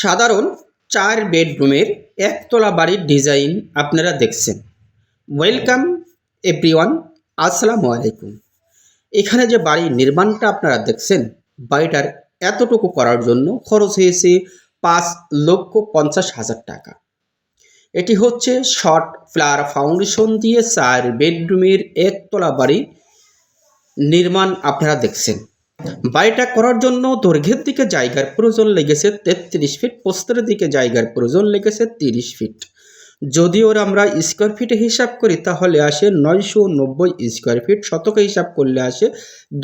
সাধারণ চার বেডরুমের একতলা বাড়ির ডিজাইন আপনারা দেখছেন। ওয়েলকাম এভরিওয়ান, আসসালামু আলাইকুম। এখানে যে বাড়ির নির্মাণটা আপনারা দেখছেন, বাড়িটার এতটুকু করার জন্য খরচ হয়েছে পাঁচ লক্ষ পঞ্চাশ হাজার টাকা। এটি হচ্ছে শর্ট ফ্লার ফাউন্ডেশন দিয়ে চার বেডরুমের একতলা বাড়ি নির্মাণ আপনারা দেখছেন। বাড়িটা করার জন্য দৈর্ঘ্যের দিকে জায়গার প্রয়োজন লেগেছে তেত্রিশ ফিট প্রস্তরের দিকে জায়গার প্রয়োজন লেগেছে তিরিশ ফিট যদি ওর আমরা স্কোয়ার ফিটে হিসাব করি, তাহলে আসে নয়শো নব্বই স্কোয়ার ফিট শতকে হিসাব করলে আসে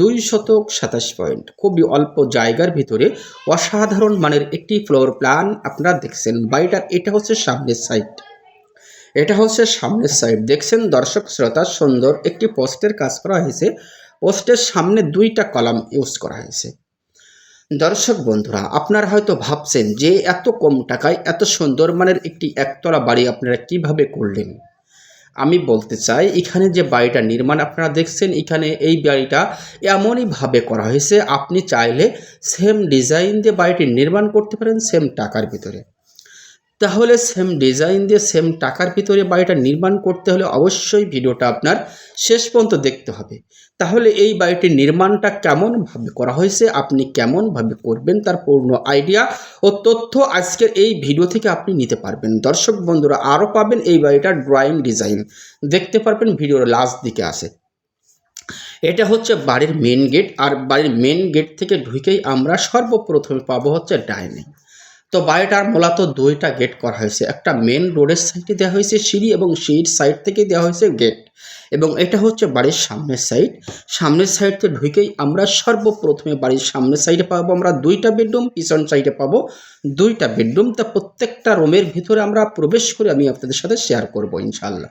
দুই শতক সাতাশ পয়েন্ট খুবই অল্প জায়গার ভিতরে অসাধারণ মানের একটি ফ্লোর প্ল্যান আপনারা দেখছেন। বাড়িটার এটা হচ্ছে সামনের সাইড এটা হচ্ছে সামনের সাইড দেখছেন দর্শক শ্রোতা, সুন্দর একটি পোস্টের কাজ করা হয়েছে। পোস্টের সামনে দুইটা কলাম ইউজ করা হয়েছে। দর্শক বন্ধুরা, আপনারা হয়তো ভাবছেন যে এত কম টাকায়, এত সুন্দর মানের একটি একতলা বাড়ি আপনারা কীভাবে করলেন? আমি বলতে চাই, এখানে যে বাড়িটা নির্মাণ আপনারা দেখছেন, এখানে এই বাড়িটা এমনইভাবে করা হয়েছে, আপনি চাইলে সেম ডিজাইন দিয়ে বাড়িটি নির্মাণ করতে পারেন সেম টাকার ভিতরে। তাহলে সেম ডিজাইন দিয়ে সেম টাকার ভিতরে বাড়িটা নির্মাণ করতে হলে অবশ্যই ভিডিওটা আপনার শেষ পর্যন্ত দেখতে হবে। তাহলে এই বাড়িটির নির্মাণটা কেমনভাবে করা হয়েছে, আপনি কেমনভাবে করবেন, তার পূর্ণ আইডিয়া ও তথ্য আজকের এই ভিডিও থেকে আপনি নিতে পারবেন। দর্শক বন্ধুরা, আরও পাবেন এই বাড়িটার ড্রয়িং ডিজাইন দেখতে পারবেন ভিডিওর লাস্ট দিকে আসে এটা হচ্ছে বাড়ির মেন গেট আর বাড়ির মেন গেট থেকে ঢুকেই আমরা সর্বপ্রথমে পাবো হচ্ছে ডাইনিং তো বাড়িটার মূলত দুইটা গেট করা হয়েছে। একটা মেন রোডের সাইডে দেওয়া হয়েছে সিঁড়ি এবং সিঁড়ির সাইড থেকে দেওয়া হয়েছে গেট এবং এটা হচ্ছে বাড়ির সামনের সাইড সামনের সাইড থেকে ঢুকেই আমরা সর্বপ্রথমে বাড়ির সামনের সাইডে পাবো। আমরা দুইটা বেডরুম পিছন সাইডে পাবো। দুইটা বেডরুম তা প্রত্যেকটা রুমের ভিতরে আমরা প্রবেশ করে আমি আপনাদের সাথে শেয়ার করব ইনশাল্লাহ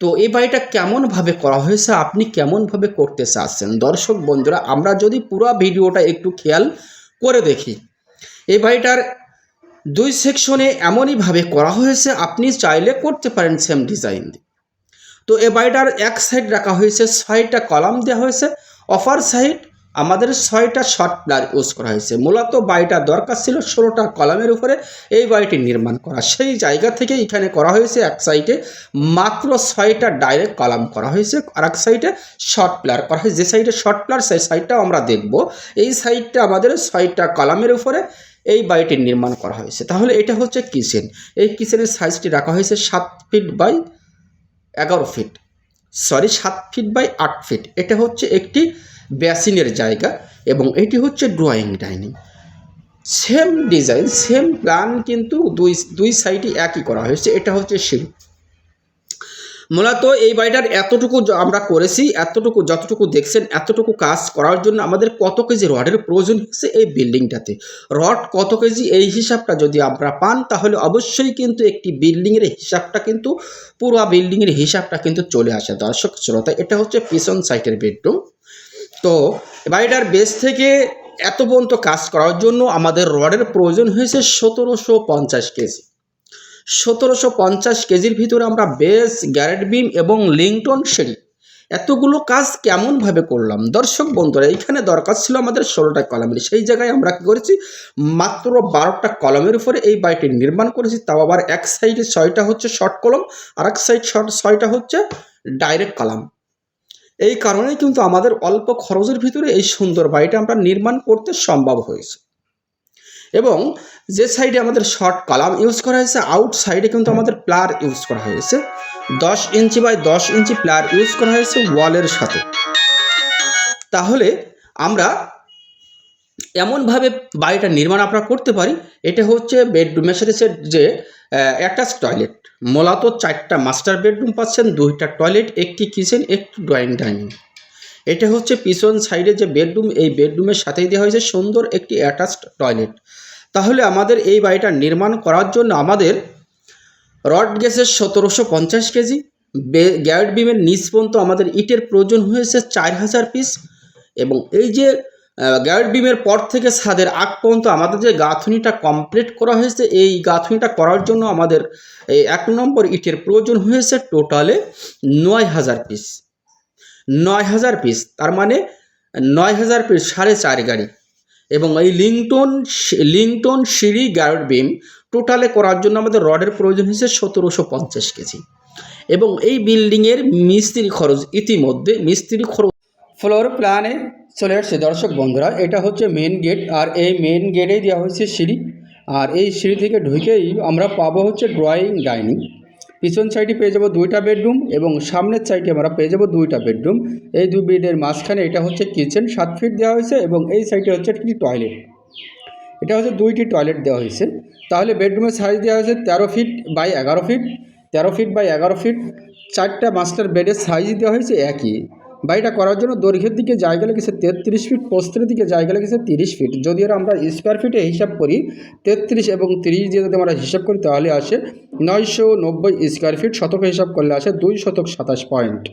তো এই বাড়িটা কেমনভাবে করা হয়েছে, আপনি কেমনভাবে করতে চাচ্ছেন? দর্শক বন্ধুরা, আমরা যদি পুরো ভিডিওটা একটু খেয়াল করে দেখি। এই বাড়িটার দুই সেকশনে এমনইভাবে করা হয়েছে, আপনি চাইলে করতে পারেন সেম ডিজাইন। দিয়ে তো এ বাড়িটার এক সাইড রাখা হয়েছে, ছয়টা কলাম দেওয়া হয়েছে। অফার সাইড আমাদের ছয়টা শর্ট প্লার ইউজ করা হয়েছে। মূলত বাড়িটা দরকার ছিল ষোলোটা কলামের উপরে এই বাড়িটি নির্মাণ করা। সেই জায়গা থেকে এখানে করা হয়েছে এক সাইডে মাত্র ছয়টা ডাইরেক্ট কলাম করা হয়েছে, আর এক সাইডে শর্ট প্লার করা হয়েছে। যে সাইডে শর্ট প্লার, সেই সাইডটাও আমরা দেখব। এই সাইডটা আমাদের ছয়টা কলামের উপরে এই বাড়িটির নির্মাণ করা হয়েছে। তাহলে এটা হচ্ছে কিচেন। এই কিচেনের সাইজটি রাখা হয়েছে সাত ফিট বাই এগারো ফিট। সরি, সাত ফিট বাই আট ফিট। এটা হচ্ছে একটি বেসিনের জায়গা এবং এটি হচ্ছে drawing dining. Same design, same plan কিন্তু দুই দুই সাইডই একই করা হয়েছে। এটা হচ্ছে সিঁড়ি মূলত এই বাড়িটার এতটুকু আমরা করেছি, এতটুকু যতটুকু দেখছেন, এতটুকু কাজ করার জন্য আমাদের কত কেজি রডের প্রয়োজন হচ্ছে এই বিল্ডিংটাতে। রড কত কেজি এই হিসাবটা যদি আমরা পান, তাহলে অবশ্যই কিন্তু একটি বিল্ডিংয়ের হিসাবটা কিন্তু, পুরো বিল্ডিংয়ের হিসাবটা কিন্তু চলে আসে, দর্শক শ্রোতা। এটা হচ্ছে পিছন সাইটের বেডরুম। তো বাড়িটার বেস থেকে এত পর্যন্ত কাজ করার জন্য আমাদের রডের প্রয়োজন হয়েছে সতেরোশো পঞ্চাশ কেজি। সতেরোশো পঞ্চাশ কেজির ভিতরে আমরা বেস, গ্যারেট বিম এবং লিংটন সিঁড়ি। এতগুলো কাজ কেমনভাবে করলাম? দর্শক বন্ধুরা, এইখানে দরকার ছিল আমাদের ষোলোটা কলমের সেই জায়গায় আমরা কী করেছি? মাত্র বারোটা কলমের উপরে এই বাড়িটি নির্মাণ করেছি। তাও আবার এক সাইডে ছয়টা হচ্ছে শর্ট কলম আর এক সাইড শর্ট, ছয়টা হচ্ছে ডাইরেক্ট কলাম। এই কারণেই কিন্তু আমাদের অল্প খরচের ভিতরে এই সুন্দর বাড়িটা আমরা নির্মাণ করতে সম্ভব হয়েছে। এবং যে সাইডে আমাদের শর্ট কলাম ইউজ করা হয়েছে আউট সাইডে কিন্তু আমাদের প্লার ইউজ করা হয়েছে। দশ ইঞ্চি বাই দশ ইঞ্চি প্লার ইউজ করা হয়েছে ওয়ালের সাথে। তাহলে আমরা এমনভাবে বাড়িটা নির্মাণ আমরা করতে পারি, এটা হচ্ছে বেডরুমের সাথে যে অ্যাটাচ টয়লেট মূলত চারটা মাস্টার বেডরুম পাচ্ছেন, দুইটা টয়লেট একটি কিচেন একটি ড্রয়িং ডাইনিং এটা হচ্ছে পিছন সাইডে যে বেডরুম এই বেডরুমের সাথেই দেওয়া হয়েছে সুন্দর একটি অ্যাটাচড টয়লেট তাহলে আমাদের এই বাড়িটা নির্মাণ করার জন্য আমাদের রড গ্যাসের সতেরোশো পঞ্চাশ কেজি গ্যারেট বিমের নিচ পর্যন্ত আমাদের ইটের প্রয়োজন হয়েছে চার হাজার পিস এবং এই যে গ্যারেট বিমের পর থেকে ছাদের আগ পর্যন্ত আমাদের যে গাঁথুনিটা কমপ্লিট করা হয়েছে, এই গাঁথুনিটা করার জন্য আমাদের এই এক নম্বর ইটের প্রয়োজন হয়েছে টোটালে নয় হাজার পিস নয় হাজার পিস তার মানে নয় হাজার পিস সাড়ে চার গাড়ি। এবং এই লিংটন লিংটন সিঁড়ি গার্ড বিম টোটালে করার জন্য আমাদের রডের প্রয়োজন হয়েছে সতেরোশো পঞ্চাশ কেজি। এবং এই বিল্ডিংয়ের মিস্ত্রি খরচ ইতিমধ্যে মিস্ত্রি খরচ ফ্লোর প্ল্যানে চলে আসছে। দর্শক বন্ধুরা, এটা হচ্ছে মেন গেট আর এই মেন গেটেই দেওয়া হয়েছে সিঁড়ি। আর এই সিঁড়ি থেকে ঢুকেই আমরা পাবো হচ্ছে ড্রয়িং ডাইনিং। পিছন সাইডে পেয়ে যাব দুইটা বেডরুম এবং সামনের সাইডে আমরা পেয়ে যাব দুইটা বেডরুম। এই দুই বেডের মাঝখানে এটা হচ্ছে কিচেন, সাত ফিট দেওয়া হয়েছে এবং এই সাইডে হচ্ছে একটি টয়লেট। এটা হচ্ছে দুইটি টয়লেট দেওয়া হয়েছে। তাহলে বেডরুমের সাইজ দেওয়া হয়েছে তেরো ফিট বাই এগারো ফিট। তেরো ফিট বাই এগারো ফিট। চারটা মাস্টার বেডের সাইজ দেওয়া হয়েছে একই। বাড়িটা করার জন্য দৈর্ঘ্যের দিকে জায়গা লেগেছে তেত্রিশ ফিট পোস্তের দিকে জায়গা লেগেছে তিরিশ ফিট যদি আমরা স্কোয়ার ফিটে হিসাব করি, তেত্রিশ এবং তিরিশ দিয়ে যদি আমরা হিসাব করি, তাহলে আসে নয়শো নব্বই স্কোয়ার ফিট শতক হিসাব করলে আসে দুই শতক সাতাশ পয়েন্ট